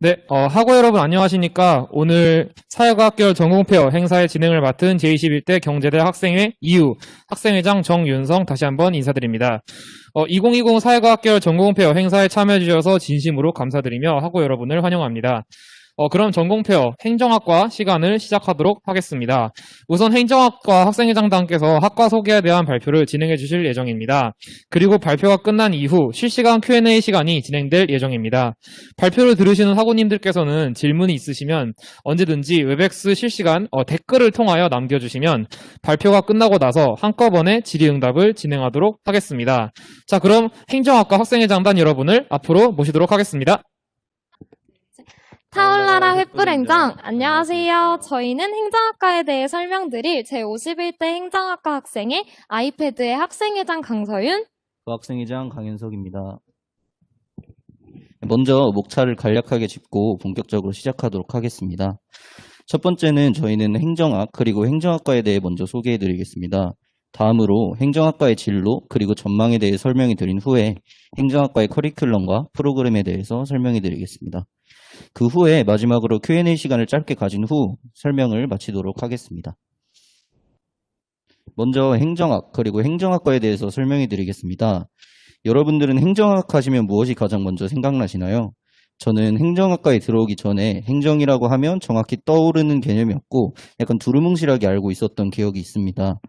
네, 어, 학우 여러분 안녕하십니까? 오늘 사회과학계열 전공페어 행사의 진행을 맡은 제21대 경제대 학생회 이후 학생회장 정윤성 다시 한번 인사드립니다. 어, 2020 사회과학계열 전공페어 행사에 참여해주셔서 진심으로 감사드리며 학우 여러분을 환영합니다. 어, 그럼 전공페어 행정학과 시간을 시작하도록 하겠습니다. 우선 행정학과 학생회장단께서 학과 소개에 대한 발표를 진행해 주실 예정입니다. 그리고 발표가 끝난 이후 실시간 Q&A 시간이 진행될 예정입니다. 발표를 들으시는 학우님들께서는 질문이 있으시면 언제든지 웹엑스 실시간 어, 댓글을 통하여 남겨주시면 발표가 끝나고 나서 한꺼번에 질의응답을 진행하도록 하겠습니다. 자, 그럼 행정학과 학생회장단 여러분을 앞으로 모시도록 하겠습니다. 타올라라 횃불행정 안녕하세요. 저희는 행정학과에 대해 설명드릴 제51대 행정학과 학생의 아이패드의 학생회장 강서윤 부학생회장 강현석입니다. 먼저 목차를 간략하게 짚고 본격적으로 시작하도록 하겠습니다. 첫 번째는 저희는 행정학 그리고 행정학과에 대해 먼저 소개해 드리겠습니다. 다음으로 행정학과의 진로 그리고 전망에 대해 설명해 드린 후에 행정학과의 커리큘럼과 프로그램에 대해서 설명해 드리겠습니다. 그 후에 마지막으로 Q&A 시간을 짧게 가진 후 설명을 마치도록 하겠습니다. 먼저 행정학 그리고 행정학과에 대해서 설명해 드리겠습니다. 여러분들은 행정학 하시면 무엇이 가장 먼저 생각나시나요? 저는 행정학과에 들어오기 전에 행정이라고 하면 정확히 떠오르는 개념이 없고 약간 두루뭉실하게 알고 있었던 기억이 있습니다.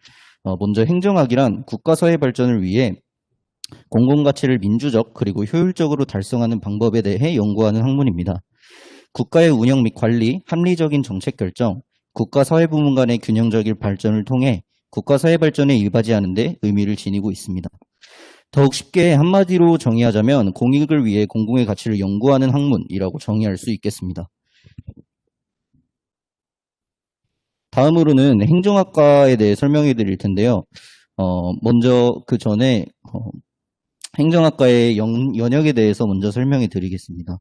어, 먼저 행정학이란 국가 사회 발전을 위해 공공가치를 민주적 그리고 효율적으로 달성하는 방법에 대해 연구하는 학문입니다. 국가의 운영 및 관리, 합리적인 정책 결정, 국가 사회 부문 간의 균형적인 발전을 통해 국가 사회 발전에 이바지하는 데 의미를 지니고 있습니다. 더욱 쉽게 한마디로 정의하자면 공익을 위해 공공의 가치를 연구하는 학문이라고 정의할 수 있겠습니다. 다음으로는 행정학과에 대해 설명해 드릴 텐데요. 어, 먼저 그 전에 어, 행정학과의 연, 연역에 대해서 먼저 설명해 드리겠습니다.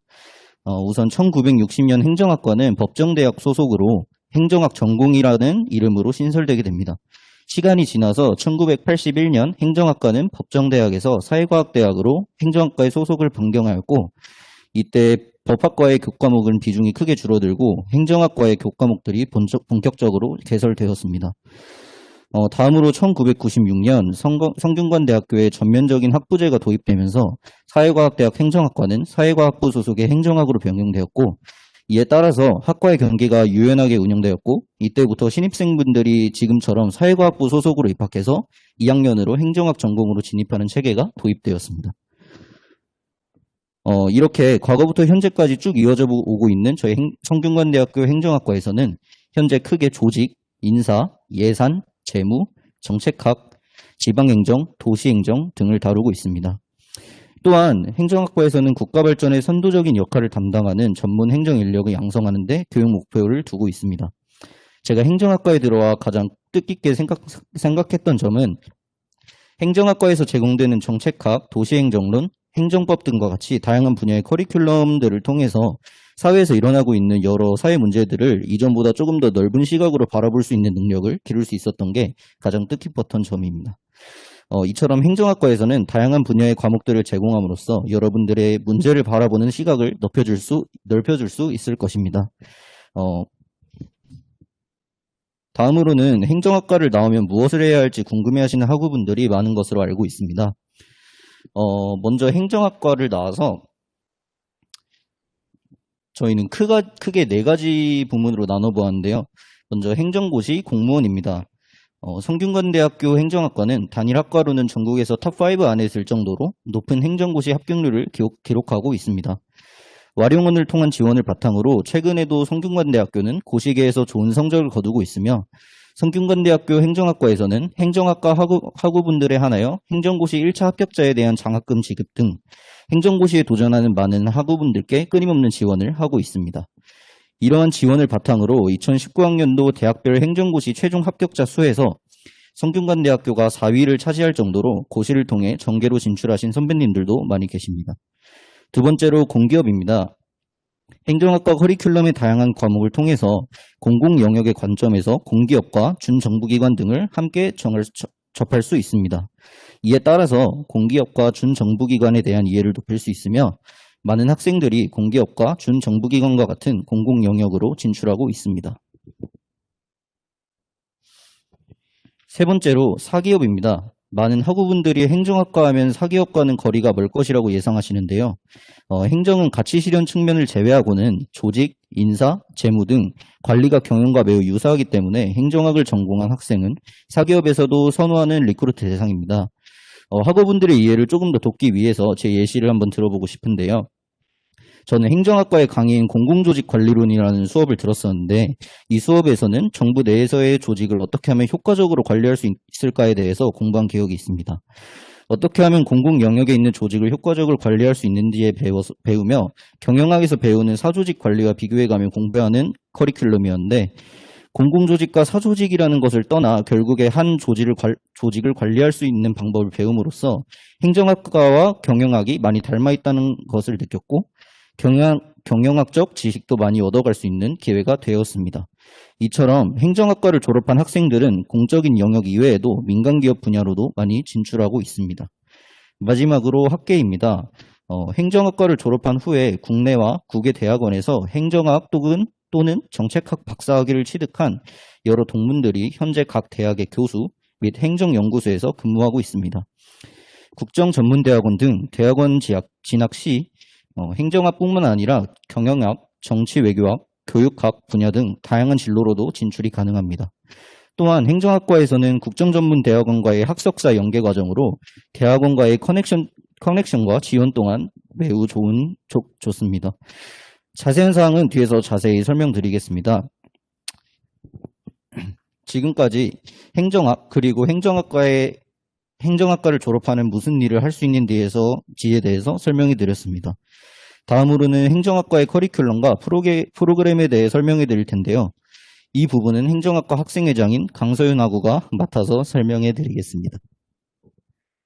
어, 우선 1960년 행정학과는 법정대학 소속으로 행정학 전공이라는 이름으로 신설되게 됩니다. 시간이 지나서 1981년 행정학과는 법정대학에서 사회과학대학으로 행정학과의 소속을 변경하였고 이때 법학과의 교과목은 비중이 크게 줄어들고 행정학과의 교과목들이 본격적으로 개설되었습니다. 어, 다음으로 1996년 성균관대학교에 전면적인 학부제가 도입되면서 사회과학대학 행정학과는 사회과학부 소속의 행정학으로 변경되었고 이에 따라서 학과의 경기가 유연하게 운영되었고 이때부터 신입생분들이 지금처럼 사회과학부 소속으로 입학해서 2학년으로 행정학 전공으로 진입하는 체계가 도입되었습니다. 어, 이렇게 과거부터 현재까지 쭉 이어져 오고 있는 저희 행- 성균관대학교 행정학과에서는 현재 크게 조직, 인사, 예산, 재무, 정책학, 지방행정, 도시행정 등을 다루고 있습니다. 또한 행정학과에서는 국가 발전의 선도적인 역할을 담당하는 전문 행정 인력을 양성하는 데 교육 목표를 두고 있습니다. 제가 행정학과에 들어와 가장 뜻깊게 생각, 생각했던 점은 행정학과에서 제공되는 정책학, 도시행정론, 행정법 등과 같이 다양한 분야의 커리큘럼들을 통해서 사회에서 일어나고 있는 여러 사회 문제들을 이전보다 조금 더 넓은 시각으로 바라볼 수 있는 능력을 기를 수 있었던 게 가장 뜻깊었던 점입니다. 어, 이처럼 행정학과에서는 다양한 분야의 과목들을 제공함으로써 여러분들의 문제를 바라보는 시각을 넓혀줄 수, 넓혀줄 수 있을 것입니다. 어, 다음으로는 행정학과를 나오면 무엇을 해야 할지 궁금해하시는 학우분들이 많은 것으로 알고 있습니다. 어, 먼저 행정학과를 나와서 저희는 크가, 크게 네 가지 부문으로 나눠보았는데요. 먼저 행정고시 공무원입니다. 어, 성균관대학교 행정학과는 단일학과로는 전국에서 탑5 안에 들 정도로 높은 행정고시 합격률을 기록, 기록하고 있습니다. 와룡원을 통한 지원을 바탕으로 최근에도 성균관대학교는 고시계에서 좋은 성적을 거두고 있으며 성균관대학교 행정학과에서는 행정학과 학우, 학우분들에 한하여 행정고시 1차 합격자에 대한 장학금 지급 등 행정고시에 도전하는 많은 학우분들께 끊임없는 지원을 하고 있습니다. 이러한 지원을 바탕으로 2019학년도 대학별 행정고시 최종 합격자 수에서 성균관대학교가 4위를 차지할 정도로 고시를 통해 정계로 진출하신 선배님들도 많이 계십니다. 두 번째로 공기업입니다. 행정학과 커리큘럼의 다양한 과목을 통해서 공공 영역의 관점에서 공기업과 준정부기관 등을 함께 수- 접할 수 있습니다. 이에 따라서 공기업과 준정부기관에 대한 이해를 높일 수 있으며 많은 학생들이 공기업과 준정부기관과 같은 공공 영역으로 진출하고 있습니다. 세 번째로 사기업입니다. 많은 학우분들이 행정학과 하면 사기업과는 거리가 멀 것이라고 예상하시는데요. 어, 행정은 가치 실현 측면을 제외하고는 조직, 인사, 재무 등 관리가 경영과 매우 유사하기 때문에 행정학을 전공한 학생은 사기업에서도 선호하는 리크루트 대상입니다. 어, 학우분들의 이해를 조금 더 돕기 위해서 제 예시를 한번 들어보고 싶은데요. 저는 행정학과의 강의인 공공조직 관리론이라는 수업을 들었었는데 이 수업에서는 정부 내에서의 조직을 어떻게 하면 효과적으로 관리할 수 있을까에 대해서 공부한 기억이 있습니다. 어떻게 하면 공공 영역에 있는 조직을 효과적으로 관리할 수 있는지에 배워서, 배우며 경영학에서 배우는 사조직 관리와 비교해가며 공부하는 커리큘럼이었는데 공공조직과 사조직이라는 것을 떠나 결국에 한 조직을, 관, 조직을 관리할 수 있는 방법을 배움으로써 행정학과와 경영학이 많이 닮아 있다는 것을 느꼈고 경영, 경영학적 지식도 많이 얻어갈 수 있는 기회가 되었습니다. 이처럼 행정학과를 졸업한 학생들은 공적인 영역 이외에도 민간기업 분야로도 많이 진출하고 있습니다. 마지막으로 학계입니다. 어, 행정학과를 졸업한 후에 국내와 국외 대학원에서 행정학 또는, 또는 정책학 박사학위를 취득한 여러 동문들이 현재 각 대학의 교수 및 행정연구소에서 근무하고 있습니다. 국정전문대학원 등 대학원 진학 시 어, 행정학뿐만 아니라 경영학, 정치 외교학, 교육학 분야 등 다양한 진로로도 진출이 가능합니다. 또한 행정학과에서는 국정전문대학원과의 학석사 연계 과정으로 대학원과의 커넥션, 커넥션과 지원 동안 매우 좋은, 좋, 좋습니다. 자세한 사항은 뒤에서 자세히 설명드리겠습니다. 지금까지 행정학 그리고 행정학과의 행정학과를 졸업하는 무슨 일을 할 수 있는지에서 지에 대해서 설명해 드렸습니다. 다음으로는 행정학과의 커리큘럼과 프로게, 프로그램에 대해 설명해 드릴 텐데요. 이 부분은 행정학과 학생회장인 강서윤 학우가 맡아서 설명해 드리겠습니다.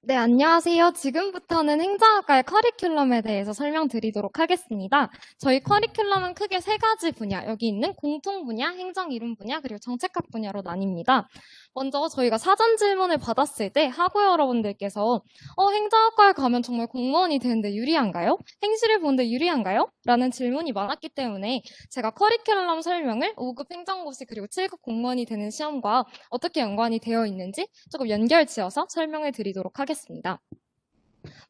네, 안녕하세요. 지금부터는 행정학과의 커리큘럼에 대해서 설명드리도록 하겠습니다. 저희 커리큘럼은 크게 세 가지 분야, 여기 있는 공통 분야, 행정 이론 분야, 그리고 정책학 분야로 나뉩니다. 먼저 저희가 사전 질문을 받았을 때 학우 여러분들께서 어, 행정학과에 가면 정말 공무원이 되는데 유리한가요? 행시를 보는데 유리한가요? 라는 질문이 많았기 때문에 제가 커리큘럼 설명을 5급 행정고시 그리고 7급 공무원이 되는 시험과 어떻게 연관이 되어 있는지 조금 연결 지어서 설명을 드리도록 하겠습니다.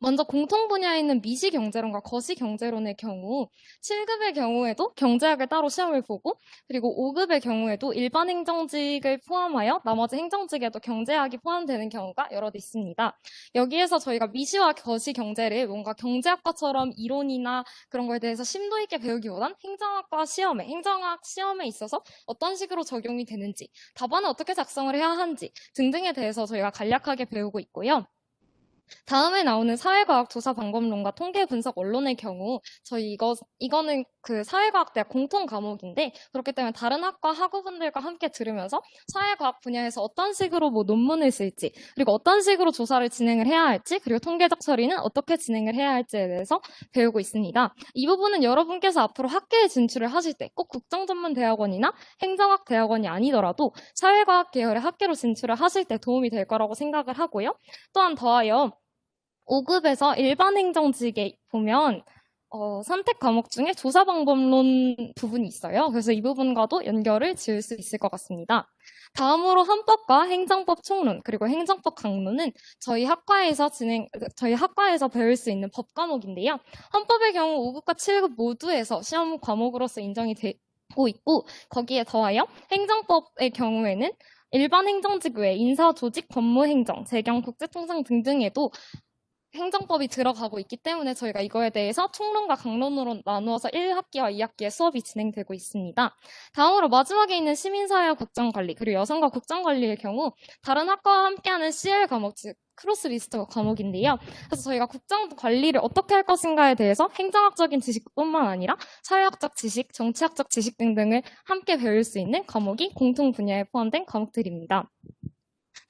먼저 공통 분야에 있는 미시 경제론과 거시 경제론의 경우 7급의 경우에도 경제학을 따로 시험을 보고 그리고 5급의 경우에도 일반 행정직을 포함하여 나머지 행정직에도 경제학이 포함되는 경우가 여럿 있습니다. 여기에서 저희가 미시와 거시 경제를 뭔가 경제학과처럼 이론이나 그런 거에 대해서 심도 있게 배우기보단 행정학과 시험에 행정학 시험에 있어서 어떤 식으로 적용이 되는지 답안을 어떻게 작성을 해야 하는지 등등에 대해서 저희가 간략하게 배우고 있고요. 다음에 나오는 사회과학 조사 방법론과 통계 분석 원론의 경우 저희 이거 이거는 그 사회과학대학 공통 과목인데 그렇기 때문에 다른 학과 학우분들과 함께 들으면서 사회과학 분야에서 어떤 식으로 뭐 논문을 쓸지 그리고 어떤 식으로 조사를 진행을 해야 할지 그리고 통계적 처리는 어떻게 진행을 해야 할지에 대해서 배우고 있습니다. 이 부분은 여러분께서 앞으로 학계에 진출을 하실 때 꼭 국정전문대학원이나 행정학 대학원이 아니더라도 사회과학 계열의 학계로 진출을 하실 때 도움이 될 거라고 생각을 하고요. 또한 더하여 5급에서 일반 행정직에 보면 어, 선택 과목 중에 조사 방법론 부분이 있어요. 그래서 이 부분과도 연결을 지을 수 있을 것 같습니다. 다음으로 헌법과 행정법 총론 그리고 행정법 강론은 저희 학과에서 진행 저희 학과에서 배울 수 있는 법 과목인데요. 헌법의 경우 5급과 7급 모두에서 시험 과목으로서 인정이 되고 있고 거기에 더하여 행정법의 경우에는 일반 행정직 외 인사, 조직, 법무 행정, 재경, 국제통상 등등에도 행정법이 들어가고 있기 때문에 저희가 이거에 대해서 총론과 강론으로 나누어서 1학기와 2학기에 수업이 진행되고 있습니다. 다음으로 마지막에 있는 시민사회와 국정관리 그리고 여성과 국정관리의 경우 다른 학과와 함께하는 CL 과목 즉 크로스 리스트 과목인데요. 그래서 저희가 국정 관리를 어떻게 할 것인가에 대해서 행정학적인 지식뿐만 아니라 사회학적 지식, 정치학적 지식 등등을 함께 배울 수 있는 과목이 공통 분야에 포함된 과목들입니다.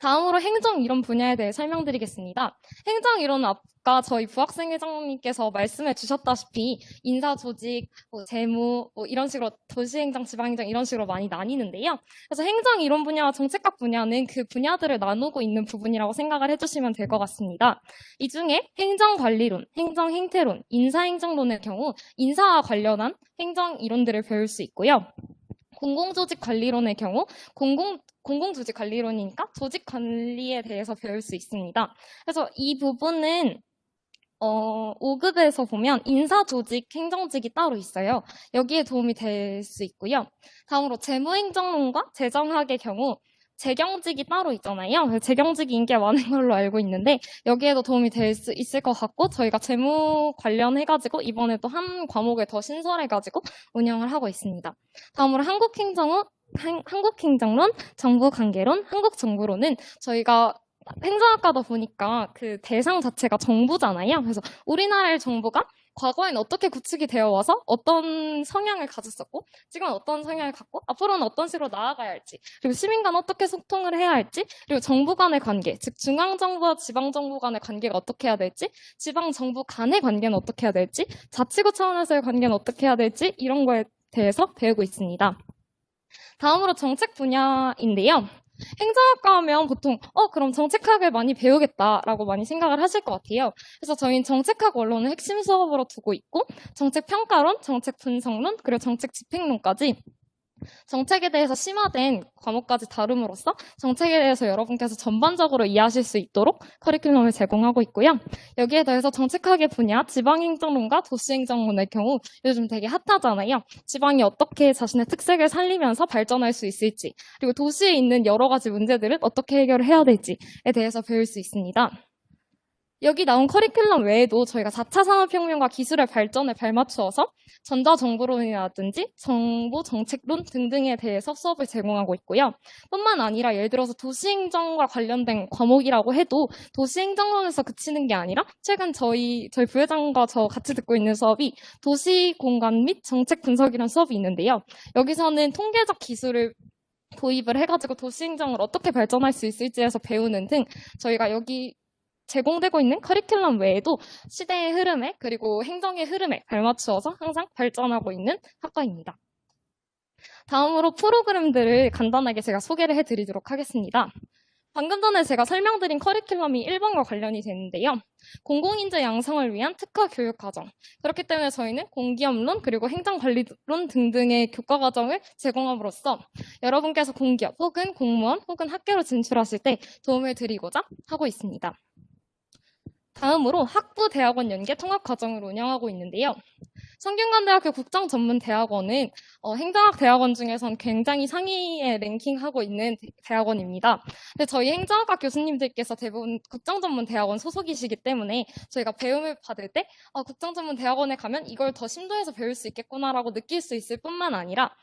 다음으로 행정 이론 분야에 대해 설명드리겠습니다. 행정 이론은 아까 저희 부학생 회장님께서 말씀해 주셨다시피 인사 조직, 뭐 재무, 뭐 이런 식으로 도시행정, 지방행정 이런 식으로 많이 나뉘는데요. 그래서 행정 이론 분야와 정책학 분야는 그 분야들을 나누고 있는 부분이라고 생각을 해주시면 될 것 같습니다. 이 중에 행정관리론, 행정행태론, 인사행정론의 경우 인사와 관련한 행정 이론들을 배울 수 있고요. 공공조직 관리론의 경우 공공 공공조직 관리론이니까 조직 관리에 대해서 배울 수 있습니다. 그래서 이 부분은 어, 5급에서 보면 인사조직 행정직이 따로 있어요. 여기에 도움이 될 수 있고요. 다음으로 재무행정론과 재정학의 경우 재경직이 따로 있잖아요. 재경직이 인기가 많은 걸로 알고 있는데 여기에도 도움이 될 수 있을 것 같고 저희가 재무 관련해가지고 이번에 또 한 과목을 더 신설해가지고 운영을 하고 있습니다. 다음으로 한국행정은 한- 한국행정론, 정부관계론, 한국정부론은 저희가 행정학과다 보니까 그 대상 자체가 정부잖아요. 그래서 우리나라의 정부가 과거엔 어떻게 구축이 되어 와서 어떤 성향을 가졌었고 지금은 어떤 성향을 갖고 앞으로는 어떤 식으로 나아가야 할지 그리고 시민 간 어떻게 소통을 해야 할지 그리고 정부 간의 관계 즉 중앙 정부와 지방 정부 간의 관계가 어떻게 해야 될지 지방 정부 간의 관계는 어떻게 해야 될지 자치구 차원에서의 관계는 어떻게 해야 될지 이런 거에 대해서 배우고 있습니다. 다음으로 정책 분야인데요. 행정학과 하면 보통 어 그럼 정책학을 많이 배우겠다라고 많이 생각을 하실 것 같아요. 그래서 저희는 정책학 원론을 핵심 수업으로 두고 있고 정책 평가론, 정책 분석론, 그리고 정책 집행론까지 정책에 대해서 심화된 과목까지 다룸으로써 정책에 대해서 여러분께서 전반적으로 이해하실 수 있도록 커리큘럼을 제공하고 있고요. 여기에 더해서 정책학의 분야, 지방행정론과 도시행정론의 경우 요즘 되게 핫하잖아요. 지방이 어떻게 자신의 특색을 살리면서 발전할 수 있을지, 그리고 도시에 있는 여러 가지 문제들은 어떻게 해결을 해야 될지에 대해서 배울 수 있습니다. 여기 나온 커리큘럼 외에도 저희가 4차 산업혁명과 기술의 발전에 발맞추어서 전자정보론이라든지 정보 정책론 등등에 대해서 수업을 제공하고 있고요. 뿐만 아니라 예를 들어서 도시행정과 관련된 과목이라고 해도 도시행정론에서 그치는 게 아니라 최근 저희 저희 부회장과 저 같이 듣고 있는 수업이 도시공간 및 정책 분석이라는 수업이 있는데요. 여기서는 통계적 기술을 도입을 해가지고 도시행정을 어떻게 발전할 수 있을지에서 배우는 등 저희가 여기 제공되고 있는 커리큘럼 외에도 시대의 흐름에 그리고 행정의 흐름에 발맞추어서 항상 발전하고 있는 학과입니다. 다음으로 프로그램들을 간단하게 제가 소개를 해드리도록 하겠습니다. 방금 전에 제가 설명드린 커리큘럼이 1번과 관련이 되는데요. 공공인재 양성을 위한 특화 교육 과정. 그렇기 때문에 저희는 공기업론 그리고 행정관리론 등등의 교과 과정을 제공함으로써 여러분께서 공기업 혹은 공무원 혹은 학교로 진출하실 때 도움을 드리고자 하고 있습니다. 다음으로 학부 대학원 연계 통합 과정을 운영하고 있는데요. 성균관대학교 국정전문대학원은 어, 행정학 대학원 중에선 굉장히 상위에 랭킹하고 있는 대- 대학원입니다. 근데 저희 행정학과 교수님들께서 대부분 국정전문대학원 소속이시기 때문에 저희가 배움을 받을 때 아, 국정전문대학원에 가면 이걸 더 심도해서 배울 수 있겠구나라고 느낄 수 있을 뿐만 아니라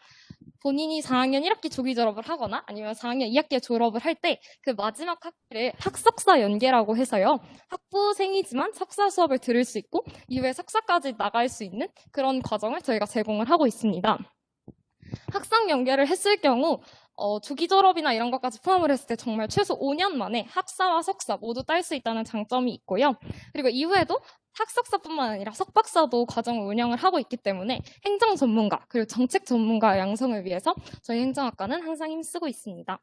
본인이 4학년 1학기 조기 졸업을 하거나 아니면 4학년 2학기에 졸업을 할 때 그 마지막 학기를 학석사 연계라고 해서요. 학부생이지만 석사 수업을 들을 수 있고 이후에 석사까지 나갈 수 있는 그런 과정을 저희가 제공을 하고 있습니다. 학상 연계를 했을 경우 어, 조기 졸업이나 이런 것까지 포함을 했을 때 정말 최소 5년 만에 학사와 석사 모두 딸 수 있다는 장점이 있고요. 그리고 이후에도 학석사뿐만 아니라 석박사도 과정을 운영을 하고 있기 때문에 행정 전문가 그리고 정책 전문가 양성을 위해서 저희 행정학과는 항상 힘쓰고 있습니다.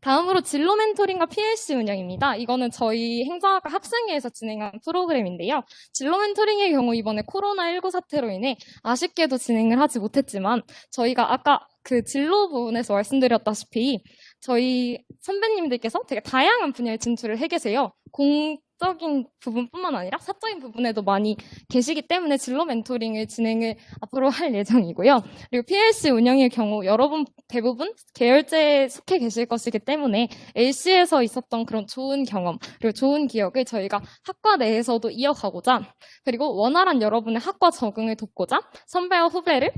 다음으로 진로 멘토링과 PLC 운영입니다. 이거는 저희 행정학과 학생회에서 진행한 프로그램인데요. 진로 멘토링의 경우 이번에 코로나19 사태로 인해 아쉽게도 진행을 하지 못했지만 저희가 아까 그 진로 부분에서 말씀드렸다시피 저희 선배님들께서 되게 다양한 분야에 진출을 해 계세요. 공적인 부분뿐만 아니라 사적인 부분에도 많이 계시기 때문에 진로 멘토링을 진행을 앞으로 할 예정이고요. 그리고 PLC 운영의 경우 여러분 대부분 계열제에 속해 계실 것이기 때문에 LC에서 있었던 그런 좋은 경험 그리고 좋은 기억을 저희가 학과 내에서도 이어가고자 그리고 원활한 여러분의 학과 적응을 돕고자 선배와 후배를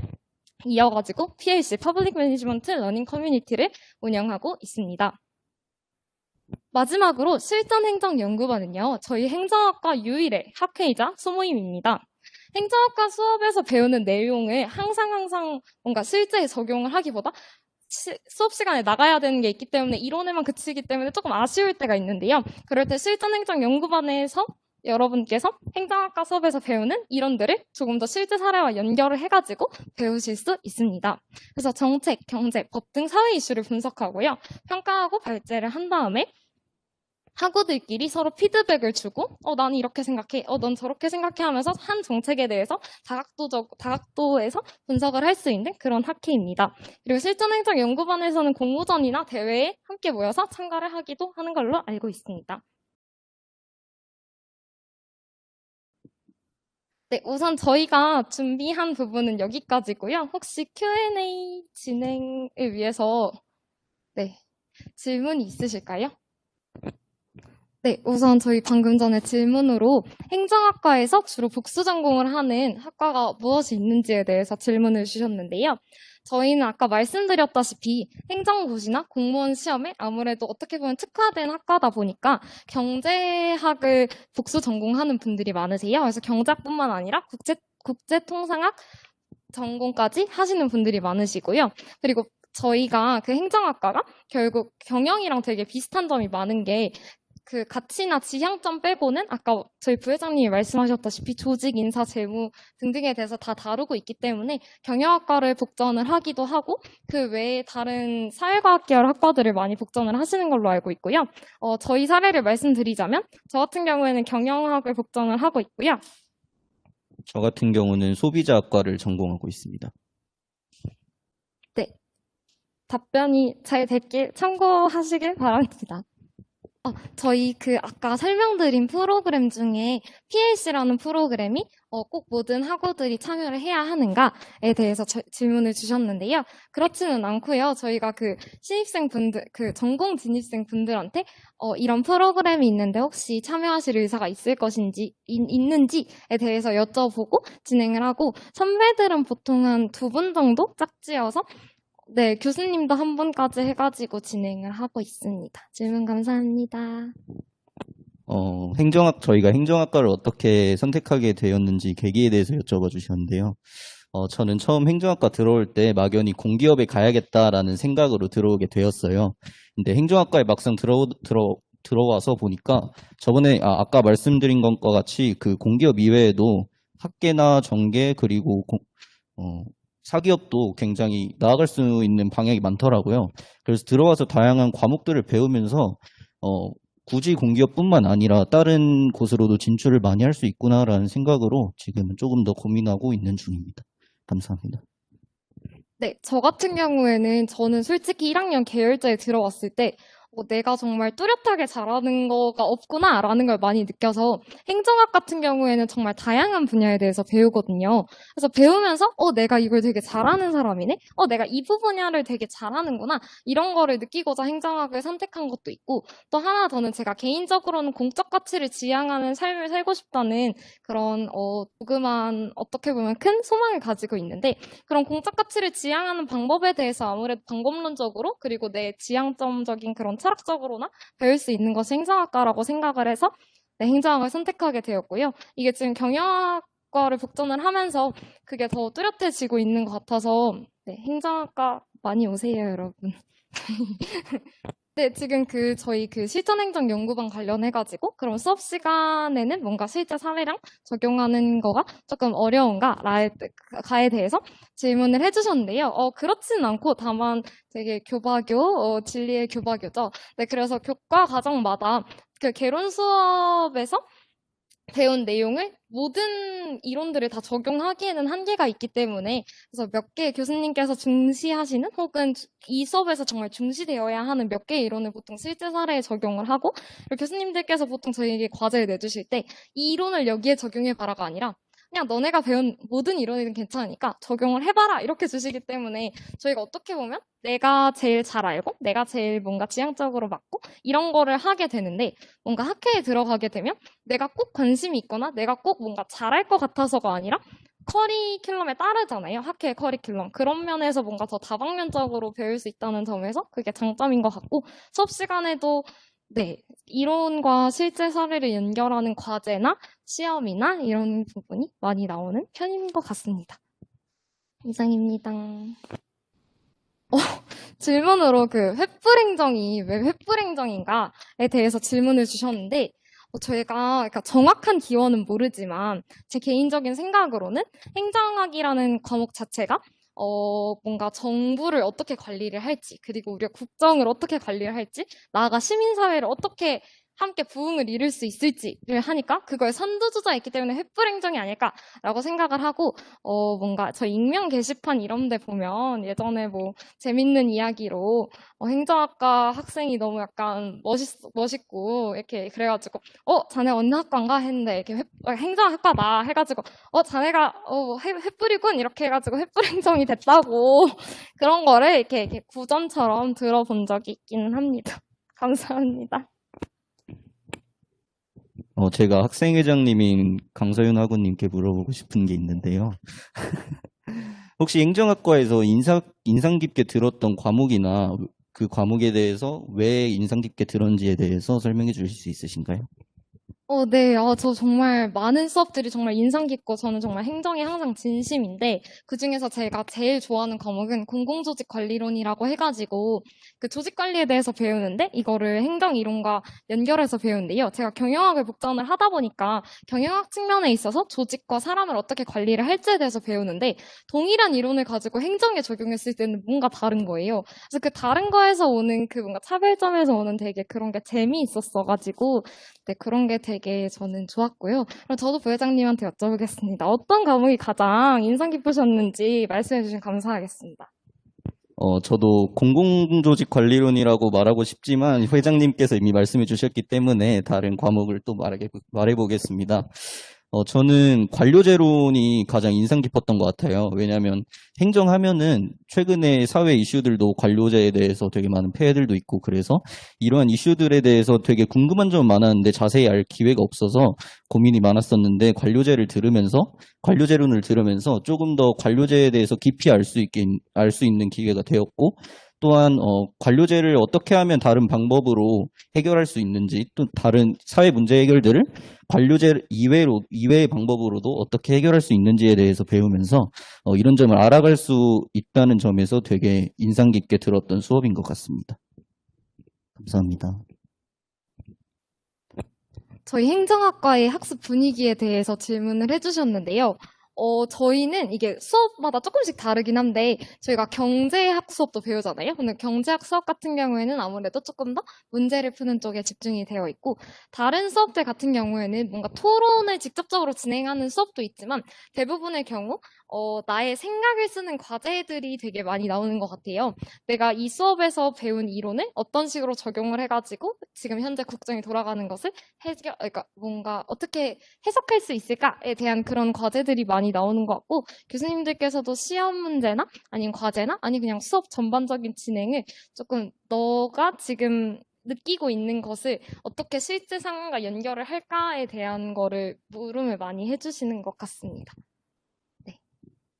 이어가지고 PLC 퍼블릭 매니지먼트 러닝 커뮤니티를 운영하고 있습니다. 마지막으로 실전 행정 연구반은요. 저희 행정학과 유일의 학회이자 소모임입니다. 행정학과 수업에서 배우는 내용을 항상 항상 뭔가 실제에 적용을 하기보다 시- 수업 시간에 나가야 되는 게 있기 때문에 이론에만 그치기 때문에 조금 아쉬울 때가 있는데요. 그럴 때 실전행정연구반에서 여러분께서 행정학과 수업에서 배우는 이론들을 조금 더 실제 사례와 연결을 해가지고 배우실 수 있습니다. 그래서 정책, 경제, 법 등 사회 이슈를 분석하고요. 평가하고 발제를 한 다음에 학우들끼리 서로 피드백을 주고, 어, 난 이렇게 생각해, 어, 넌 저렇게 생각해 하면서 한 정책에 대해서 다각도적, 다각도에서 분석을 할 수 있는 그런 학회입니다. 그리고 실전행정 연구반에서는 공모전이나 대회에 함께 모여서 참가를 하기도 하는 걸로 알고 있습니다. 네, 우선 저희가 준비한 부분은 여기까지고요. 혹시 Q&A 진행을 위해서 네, 질문이 있으실까요? 네, 우선 저희 방금 전에 질문으로 행정학과에서 주로 복수 전공을 하는 학과가 무엇이 있는지에 대해서 질문을 주셨는데요. 저희는 아까 말씀드렸다시피 행정고시나 공무원 시험에 아무래도 어떻게 보면 특화된 학과다 보니까 경제학을 복수 전공하는 분들이 많으세요. 그래서 경제학뿐만 아니라 국제, 국제통상학 전공까지 하시는 분들이 많으시고요. 그리고 저희가 그 행정학과가 결국 경영이랑 되게 비슷한 점이 많은 게 그 가치나 지향점 빼고는 아까 저희 부회장님이 말씀하셨다시피 조직, 인사, 재무 등등에 대해서 다 다루고 있기 때문에 경영학과를 복전을 하기도 하고 그 외에 다른 사회과학 계열 학과들을 많이 복전을 하시는 걸로 알고 있고요. 어, 저희 사례를 말씀드리자면 저 같은 경우에는 경영학을 복전을 하고 있고요. 저 같은 경우는 소비자학과를 전공하고 있습니다. 답변이 잘 됐길 참고하시길 바랍니다. 어, 저희 그 아까 설명드린 프로그램 중에 PLC라는 프로그램이 어, 꼭 모든 학우들이 참여를 해야 하는가에 대해서 저- 질문을 주셨는데요. 그렇지는 않고요. 저희가 그 신입생 분들, 그 전공 진입생 분들한테 어, 이런 프로그램이 있는데 혹시 참여하실 의사가 있을 것인지, 있, 있는지에 대해서 여쭤보고 진행을 하고 선배들은 보통 한 두 분 정도 짝지어서 네, 교수님도 한 분까지 해가지고 진행을 하고 있습니다. 질문 감사합니다. 어, 행정학, 저희가 행정학과를 어떻게 선택하게 되었는지 계기에 대해서 여쭤봐 주셨는데요. 어, 저는 처음 행정학과 들어올 때 막연히 공기업에 가야겠다라는 생각으로 들어오게 되었어요. 근데 행정학과에 막상 들어, 들어, 들어와서 보니까 저번에, 아, 아까 말씀드린 것과 같이 그 공기업 이외에도 학계나 정계 그리고 공- 어, 사기업도 굉장히 나아갈 수 있는 방향이 많더라고요. 그래서 들어와서 다양한 과목들을 배우면서 어, 굳이 공기업뿐만 아니라 다른 곳으로도 진출을 많이 할 수 있구나라는 생각으로 지금은 조금 더 고민하고 있는 중입니다. 감사합니다. 네, 저 같은 경우에는 저는 솔직히 1학년 계열제에 들어왔을 때 어, 내가 정말 뚜렷하게 잘하는 거가 없구나라는 걸 많이 느껴서 행정학 같은 경우에는 정말 다양한 분야에 대해서 배우거든요. 그래서 배우면서 어, 내가 이걸 되게 잘하는 사람이네? 어, 내가 이 분야를 되게 잘하는구나. 이런 거를 느끼고자 행정학을 선택한 것도 있고 또 하나 더는 제가 개인적으로는 공적 가치를 지향하는 삶을 살고 싶다는 그런 어, 조그만 어떻게 보면 큰 소망을 가지고 있는데 그런 공적 가치를 지향하는 방법에 대해서 아무래도 방법론적으로 그리고 내 지향점적인 그런 철학적으로나 배울 수 있는 것이 행정학과라고 생각을 해서 네, 행정학을 선택하게 되었고요. 이게 지금 경영학과를 복전을 하면서 그게 더 뚜렷해지고 있는 것 같아서 네, 행정학과 많이 오세요, 여러분. 네, 지금 그 저희 그 실전행정 연구반 관련해가지고 그럼 수업 시간에는 뭔가 실제 사례랑 적용하는 거가 조금 어려운가에 대해서 질문을 해주셨는데요. 어, 그렇진 않고 다만 되게 교과교, 어, 진리의 교과교죠. 네, 그래서 교과 과정마다 그 개론 수업에서 배운 내용을 모든 이론들을 다 적용하기에는 한계가 있기 때문에 그래서 몇 개 교수님께서 중시하시는 혹은 이 수업에서 정말 중시되어야 하는 몇 개의 이론을 보통 실제 사례에 적용을 하고 교수님들께서 보통 저희에게 과제를 내주실 때 이 이론을 여기에 적용해 봐라가 아니라 그냥 너네가 배운 모든 이론이든 괜찮으니까 적용을 해봐라 이렇게 주시기 때문에 저희가 어떻게 보면 내가 제일 잘 알고 내가 제일 뭔가 지향적으로 맞고 이런 거를 하게 되는데 뭔가 학회에 들어가게 되면 내가 꼭 관심이 있거나 내가 꼭 뭔가 잘할 것 같아서가 아니라 커리큘럼에 따르잖아요. 학회 커리큘럼. 그런 면에서 뭔가 더 다방면적으로 배울 수 있다는 점에서 그게 장점인 것 같고 수업 시간에도 네, 이론과 실제 사례를 연결하는 과제나 시험이나 이런 부분이 많이 나오는 편인 것 같습니다. 이상입니다. 어, 질문으로 그 횃불행정이 왜 횃불행정인가에 대해서 질문을 주셨는데 어, 저희가 그러니까 정확한 기원은 모르지만 제 개인적인 생각으로는 행정학이라는 과목 자체가 어, 뭔가 정부를 어떻게 관리를 할지, 그리고 우리가 국정을 어떻게 관리를 할지, 나아가 시민사회를 어떻게 함께 부흥을 이룰 수 있을지를 하니까 그거에 선두주자였기 때문에 횃불 행정이 아닐까라고 생각을 하고 어 뭔가 저 익명 게시판 이런 데 보면 예전에 뭐 재밌는 이야기로 어, 행정학과 학생이 너무 약간 멋있 멋있고 이렇게 그래가지고 어 자네 어느 학과인가 했는데 이렇게 횃, 어, 행정학과다 해가지고 어 자네가 어 횃- 횃불이군 이렇게 해가지고 횃불 행정이 됐다고 그런 거를 이렇게, 이렇게 구전처럼 들어본 적이 있기는 합니다. 감사합니다. 어, 제가 학생회장님인 강서윤 학우님께 물어보고 싶은 게 있는데요. 혹시 행정학과에서 인상, 인상 깊게 들었던 과목이나 그 과목에 대해서 왜 인상 깊게 들었는지에 대해서 설명해 주실 수 있으신가요? 어, 네. 어, 저 정말 많은 수업들이 정말 인상 깊고 저는 정말 행정이 항상 진심인데 그중에서 제가 제일 좋아하는 과목은 공공조직 관리론이라고 해가지고 그 조직 관리에 대해서 배우는데 이거를 행정 이론과 연결해서 배우는데요. 제가 경영학을 복전을 하다 보니까 경영학 측면에 있어서 조직과 사람을 어떻게 관리를 할지에 대해서 배우는데 동일한 이론을 가지고 행정에 적용했을 때는 뭔가 다른 거예요. 그래서 그 다른 거에서 오는 그 뭔가 차별점에서 오는 되게 그런 게 재미있었어가지고 네, 그런 게 되게 저는 좋았고요. 그럼 저도 부회장님한테 여쭤보겠습니다. 어떤 과목이 가장 인상 깊으셨는지 말씀해 주시면 감사하겠습니다. 어, 저도 공공조직 관리론이라고 말하고 싶지만 회장님께서 이미 말씀해 주셨기 때문에 다른 과목을 또 말하게, 말해보겠습니다. 어, 저는 관료제론이 가장 인상 깊었던 것 같아요. 왜냐하면 행정하면은 최근에 사회 이슈들도 관료제에 대해서 되게 많은 폐해들도 있고 그래서 이러한 이슈들에 대해서 되게 궁금한 점은 많았는데 자세히 알 기회가 없어서 고민이 많았었는데 관료제를 들으면서 관료제론을 들으면서 조금 더 관료제에 대해서 깊이 알 수 있게 알 수 있는 기회가 되었고 또한 어, 관료제를 어떻게 하면 다른 방법으로 해결할 수 있는지 또 다른 사회 문제 해결들을 관료제 이외로 이외의 방법으로도 어떻게 해결할 수 있는지에 대해서 배우면서 어, 이런 점을 알아갈 수 있다는 점에서 되게 인상 깊게 들었던 수업인 것 같습니다. 감사합니다. 저희 행정학과의 학습 분위기에 대해서 질문을 해주셨는데요. 어, 저희는 이게 수업마다 조금씩 다르긴 한데, 저희가 경제학 수업도 배우잖아요. 근데 경제학 수업 같은 경우에는 아무래도 조금 더 문제를 푸는 쪽에 집중이 되어 있고, 다른 수업들 같은 경우에는 뭔가 토론을 직접적으로 진행하는 수업도 있지만, 대부분의 경우, 어, 나의 생각을 쓰는 과제들이 되게 많이 나오는 것 같아요. 내가 이 수업에서 배운 이론을 어떤 식으로 적용을 해가지고, 지금 현재 국정이 돌아가는 것을 해결, 그러니까 뭔가 어떻게 해석할 수 있을까에 대한 그런 과제들이 많이 나오는 것 같고, 교수님들께서도 시험 문제나 아니면 과제나 아니 그냥 수업 전반적인 진행을 조금 너가 지금 느끼고 있는 것을 어떻게 실제 상황과 연결을 할까에 대한 거를 물음을 많이 해주시는 것 같습니다. 네.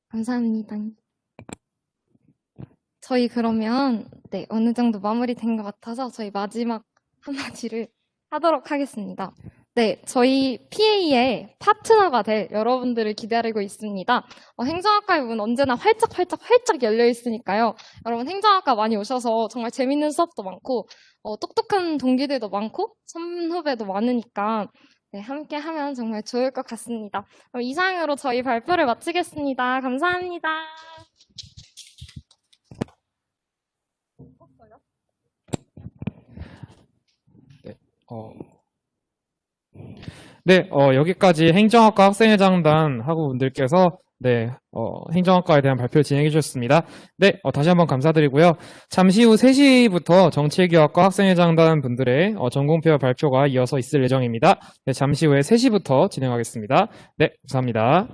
감사합니다. 저희 그러면, 네, 어느 정도 마무리된 것 같아서 저희 마지막 한마디를 하도록 하겠습니다. 네, 저희 PA의 파트너가 될 여러분들을 기다리고 있습니다. 어, 행정학과의 문 언제나 활짝 활짝 활짝 열려 있으니까요. 여러분 행정학과 많이 오셔서 정말 재밌는 수업도 많고 어, 똑똑한 동기들도 많고 선후배도 많으니까 네, 함께 하면 정말 좋을 것 같습니다. 그럼 이상으로 저희 발표를 마치겠습니다. 감사합니다. 어, 네, 어, 여기까지 행정학과 학생회장단 학우분들께서 네, 어, 행정학과에 대한 발표를 진행해 주셨습니다. 네, 어, 다시 한번 감사드리고요. 잠시 후 3시부터 정치외교학과 학생회장단 분들의 어, 전공표 발표가 이어서 있을 예정입니다. 네, 잠시 후에 3시부터 진행하겠습니다. 네, 감사합니다.